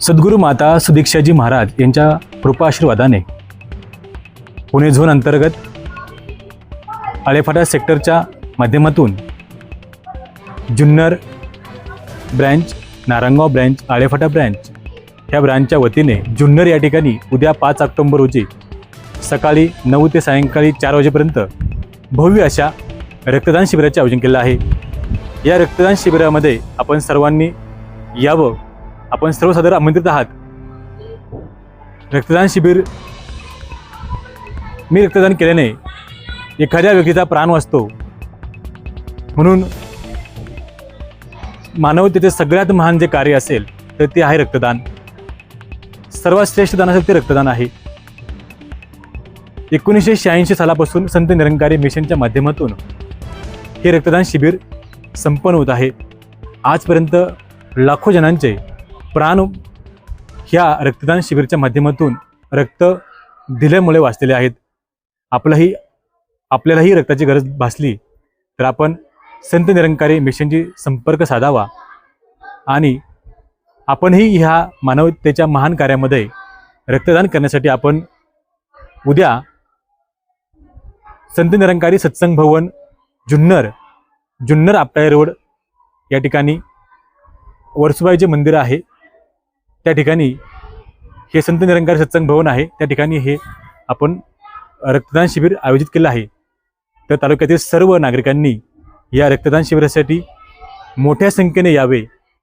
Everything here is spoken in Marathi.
सद्गुरू माता सुदीक्षाजी महाराज यांच्या कृपाशीर्वादाने पुणे झोन अंतर्गत आळेफाटा सेक्टरच्या माध्यमातून Junnar branch Narayangaon branch Alephata branch ह्या ब्रँचच्या वतीने जुन्नर या ठिकाणी उद्या पाच ऑक्टोंबर रोजी सकाळी नऊ ते सायंकाळी चार वाजेपर्यंत भव्य अशा रक्तदान शिबिराचे आयोजन केलं आहे. या रक्तदान शिबिरामध्ये आपण सर्वांनी यावं आपण सर्वसाधारण आमंत्रित आहात. रक्तदान शिबिर मी रक्तदान केल्याने एखाद्या व्यक्तीचा प्राण वाचतो. म्हणून मानवतेचे सगळ्यात महान जे कार्य असेल तर ते आहे रक्तदान. सर्वात श्रेष्ठ दान असेल ते रक्तदान आहे. एकोणीसशे शहाऐंशी सालापासून संत निरंकारी मिशनच्या माध्यमातून हे रक्तदान शिबिर संपन्न होत आहे. आजपर्यंत लाखो जणांचे प्राण ह्या रक्तदान शिबिरच्या माध्यमातून रक्त दिल्यामुळे वाचलेले आहेत. आपलाही आपल्यालाही रक्ताची गरज भासली तर आपण संत निरंकारी मिशनशी संपर्क साधावा आणि आपणही ह्या मानवतेच्या महान कार्यामध्ये रक्तदान करण्यासाठी आपण उद्या संत निरंकारी सत्संग भवन जुन्नर जुन्नर आपटाळे रोड या ठिकाणी वरसुबाईचे मंदिर आहे. त्या ठिकाणी हे संत निरंकार सत्संग भवन आहे. त्या ठिकाणी हे आपण रक्तदान शिबिर आयोजित केलं आहे. तर तालुक्यातील सर्व नागरिकांनी या रक्तदान शिबिरासाठी मोठ्या संख्येने यावे.